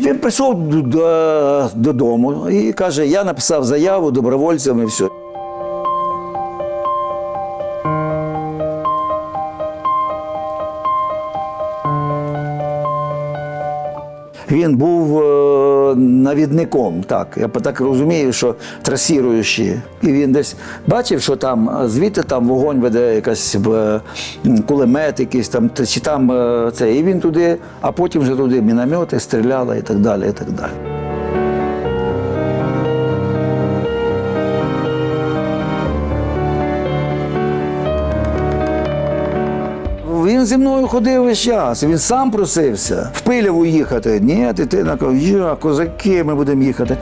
Він прийшов додому і каже: я написав заяву добровольцям і все. Він був е, навідником, так. Я так розумію, що трасіруючий. І він десь бачив, що там звідти там вогонь веде якась е, кулемет, якийсь там, чи там е, це. І він туди, а потім вже туди міномети стріляли і так далі. І так далі. Він зі мною ходив весь час, він сам просився в Пиляву їхати. Ні, ти на я, козаки, ми будемо їхати.